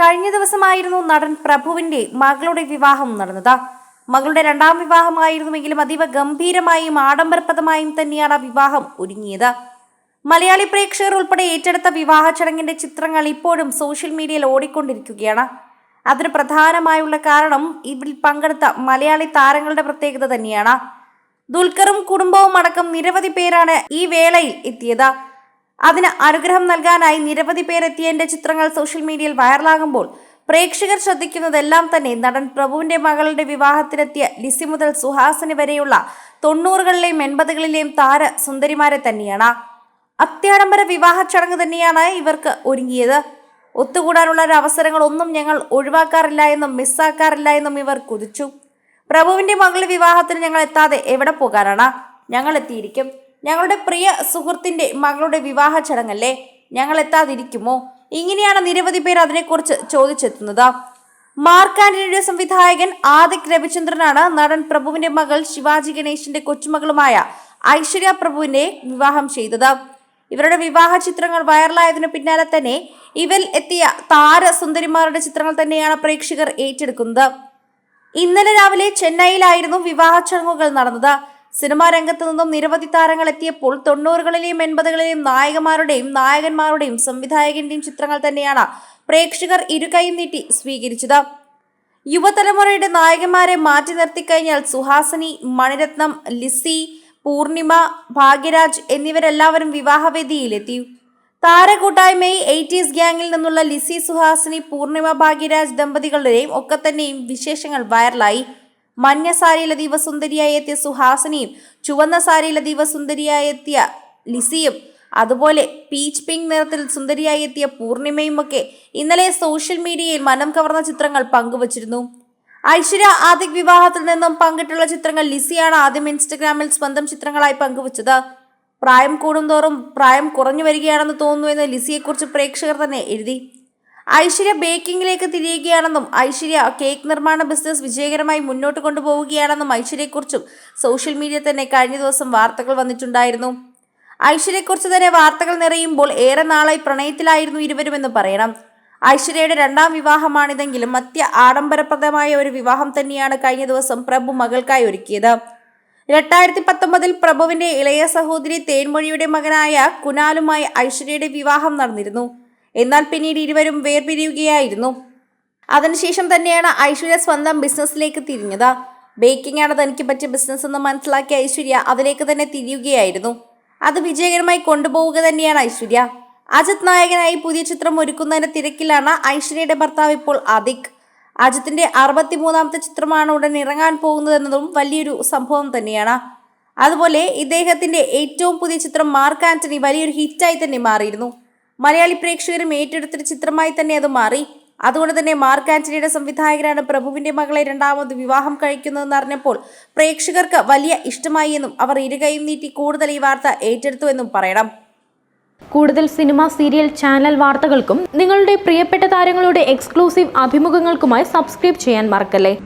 കഴിഞ്ഞ ദിവസമായിരുന്നു നടൻ പ്രഭുവിന്റെ മകളുടെ വിവാഹം നടന്നത്. മകളുടെ രണ്ടാം വിവാഹമായിരുന്നുവെങ്കിലും അതീവ ഗംഭീരമായും ആഡംബരപ്രദമായും തന്നെയാണ് ആ വിവാഹം ഒരുങ്ങിയത്. മലയാളി പ്രേക്ഷകർ ഉൾപ്പെടെ ഏറ്റെടുത്ത വിവാഹ ചടങ്ങിന്റെ ചിത്രങ്ങൾ ഇപ്പോഴും സോഷ്യൽ മീഡിയയിൽ ഓടിക്കൊണ്ടിരിക്കുകയാണ്. അതിന് പ്രധാനമായുള്ള കാരണം ഇതിൽ പങ്കെടുത്ത മലയാളി താരങ്ങളുടെ പ്രത്യേകത തന്നെയാണ്. ദുൽഖറും കുടുംബവും അടക്കം നിരവധി പേരാണ് ഈ വേളയിൽ എത്തിയത്. അതിന് അനുഗ്രഹം നൽകാനായി നിരവധി പേരെത്തിയ എന്റെ ചിത്രങ്ങൾ സോഷ്യൽ മീഡിയയിൽ വൈറലാകുമ്പോൾ പ്രേക്ഷകർ ശ്രദ്ധിക്കുന്നതെല്ലാം തന്നെ. നടൻ പ്രഭുവിന്റെ മകളുടെ വിവാഹത്തിനെത്തിയ ലിസി മുതൽ സുഹാസിനി വരെയുള്ള തൊണ്ണൂറുകളിലെയും എൺപതുകളിലെയും താര സുന്ദരിമാരെ തന്നെയാണ്. അത്യാഡംബര വിവാഹ ചടങ്ങ് തന്നെയാണ് ഇവർക്ക് ഒരുങ്ങിയത്. ഒത്തുകൂടാനുള്ള ഒരു അവസരങ്ങളൊന്നും ഞങ്ങൾ ഒഴിവാക്കാറില്ല എന്നും മിസ്സാക്കാറില്ല എന്നും ഇവർ കുതിച്ചു. പ്രഭുവിന്റെ മകളുടെ വിവാഹത്തിന് ഞങ്ങൾ എത്താതെ എവിടെ പോകാനാണ്? ഞങ്ങൾ എത്തിയിരിക്കും. ഞങ്ങളുടെ പ്രിയ സുഹൃത്തിന്റെ മകളുടെ വിവാഹ ചടങ്ങല്ലേ? ഞങ്ങൾ എത്താതിരിക്കുമോ ഇങ്ങനെയാണ് നിരവധി പേർ അതിനെക്കുറിച്ച് ചോദിച്ചെത്തുന്നത്. മാർക്ക് ആന്റണിയുടെ സംവിധായകൻ ആദിക് രവിചന്ദ്രനാണ് നടൻ പ്രഭുവിന്റെ മകൾ ശിവാജി ഗണേശിന്റെ കൊച്ചുമകളുമായ ഐശ്വര്യ പ്രഭുവിനെ വിവാഹം ചെയ്തത്. ഇവരുടെ വിവാഹ ചിത്രങ്ങൾ വൈറലായതിനു പിന്നാലെ തന്നെ ഇവൽ എത്തിയ താരസുന്ദരിമാരുടെ ചിത്രങ്ങൾ തന്നെയാണ് പ്രേക്ഷകർ ഏറ്റെടുക്കുന്നത്. ഇന്നലെ രാവിലെ ചെന്നൈയിലായിരുന്നു വിവാഹ ചടങ്ങുകൾ നടന്നത്. സിനിമാ രംഗത്തു നിന്നും നിരവധി താരങ്ങൾ എത്തിയപ്പോൾ തൊണ്ണൂറുകളിലെയും എൺപതുകളിലെയും നായകന്മാരുടെയും നായകന്മാരുടെയും സംവിധായകന്റെയും ചിത്രങ്ങൾ തന്നെയാണ് പ്രേക്ഷകർ ഇരുകൈയും നീട്ടി സ്വീകരിച്ചത്. യുവതലമുറയുടെ നായകന്മാരെ മാറ്റി നിർത്തിക്കഴിഞ്ഞാൽ സുഹാസിനി മണിരത്നം ലിസി പൂർണിമ ഭാഗ്യരാജ് എന്നിവരെല്ലാവരും വിവാഹവേദിയിലെത്തി. താരകൂട്ടായ്മയിൽ എയ്റ്റീസ് ഗ്യാങ്ങിൽ നിന്നുള്ള ലിസി സുഹാസിനി പൂർണിമ ഭാഗ്യരാജ് ദമ്പതികളുടെയും ഒക്കെ തന്നെയും വിശേഷങ്ങൾ വൈറലായി. മഞ്ഞ സാരിയിലെ സുന്ദരിയായി എത്തിയ സുഹാസിനിയും ചുവന്ന സാരിയിലെ സുന്ദരിയായി എത്തിയ ലിസിയും അതുപോലെ പീച്ച് പിങ്ക് നിറത്തിൽ സുന്ദരിയായി എത്തിയ പൂർണിമയും ഒക്കെ ഇന്നലെ സോഷ്യൽ മീഡിയയിൽ മനം കവർന്ന ചിത്രങ്ങൾ പങ്കുവച്ചിരുന്നു. ഐശ്വര്യ ആദിക് വിവാഹത്തിൽ നിന്നും പങ്കിട്ടുള്ള ചിത്രങ്ങൾ ലിസിയാണ് ആദ്യം ഇൻസ്റ്റഗ്രാമിൽ സ്വന്തം ചിത്രങ്ങളായി പങ്കുവച്ചത്. പ്രായം കൂടുന്തോറും പ്രായം കുറഞ്ഞു വരികയാണെന്ന് തോന്നുന്നു എന്ന് ലിസിയെക്കുറിച്ച് പ്രേക്ഷകർ തന്നെ എഴുതി. ഐശ്വര്യ ബേക്കിംഗിലേക്ക് തിരിയുകയാണെന്നും ഐശ്വര്യ കേക്ക് നിർമ്മാണ ബിസിനസ് വിജയകരമായി മുന്നോട്ട് കൊണ്ടുപോവുകയാണെന്നും ഐശ്വര്യയെക്കുറിച്ചും സോഷ്യൽ മീഡിയ തന്നെ കഴിഞ്ഞ ദിവസം വാർത്തകൾ വന്നിട്ടുണ്ടായിരുന്നു. ഐശ്വര്യയെക്കുറിച്ച് തന്നെ വാർത്തകൾ നിറയുമ്പോൾ ഏറെ നാളായി പ്രണയത്തിലായിരുന്നു ഇരുവരുമെന്ന് പറയണം. ഐശ്വര്യയുടെ രണ്ടാം വിവാഹമാണിതെങ്കിലും അത്യ ആഡംബരപ്രദമായ ഒരു വിവാഹം തന്നെയാണ് കഴിഞ്ഞ ദിവസം പ്രഭു മകൾക്കായി ഒരുക്കിയത്. രണ്ടായിരത്തി പത്തൊമ്പതിൽ പ്രഭുവിന്റെ ഇളയ സഹോദരി തേൻമൊഴിയുടെ മകനായ കുനാലുമായി ഐശ്വര്യയുടെ വിവാഹം നടന്നിരുന്നു. എന്നാൽ പിന്നീട് ഇരുവരും വേർപിരിയുകയായിരുന്നു. അതിനുശേഷം തന്നെയാണ് ഐശ്വര്യ സ്വന്തം ബിസിനസ്സിലേക്ക് തിരിഞ്ഞത്. ബേക്കിംഗ് ആണ് തനിക്ക് പറ്റിയ ബിസിനസ് എന്ന് മനസ്സിലാക്കിയ ഐശ്വര്യ അതിലേക്ക് തന്നെ തിരിയുകയായിരുന്നു. അത് വിജയകരമായി കൊണ്ടുപോവുക തന്നെയാണ് ഐശ്വര്യ. അജിത് നായകനായി പുതിയ ചിത്രം ഒരുക്കുന്നതിന്റെ തിരക്കിലാണ് ഐശ്വര്യയുടെ ഭർത്താവ് ഇപ്പോൾ അദിക്. അജിത്തിന്റെ അറുപത്തിമൂന്നാമത്തെ ചിത്രമാണ് ഉടൻ ഇറങ്ങാൻ പോകുന്നതെന്നതും വലിയൊരു സംഭവം തന്നെയാണ്. അതുപോലെ ഇദ്ദേഹത്തിന്റെ ഏറ്റവും പുതിയ ചിത്രം മാർക്ക് ആന്റണി വലിയൊരു ഹിറ്റായി തന്നെ മാറിയിരുന്നു. മലയാളി പ്രേക്ഷകരും ഏറ്റെടുത്തൊരു ചിത്രമായി തന്നെ അത് മാറി. അതുകൊണ്ട് തന്നെ മാർക്ക് ആന്റണിയുടെ സംവിധായകരാണ് പ്രഭുവിന്റെ മകളെ രണ്ടാമത് വിവാഹം കഴിക്കുന്നതെന്ന് അറിഞ്ഞപ്പോൾ പ്രേക്ഷകർക്ക് വലിയ ഇഷ്ടമായി എന്നും അവർ ഇരുകൈയും നീട്ടി കൂടുതൽ ഈ വാർത്ത ഏറ്റെടുത്തു എന്നും പറയണം. കൂടുതൽ സിനിമ സീരിയൽ ചാനൽ വാർത്തകൾക്കും നിങ്ങളുടെ പ്രിയപ്പെട്ട താരങ്ങളുടെ എക്സ്ക്ലൂസീവ് അഭിമുഖങ്ങൾക്കുമായി സബ്സ്ക്രൈബ് ചെയ്യാൻ മറക്കല്ലേ?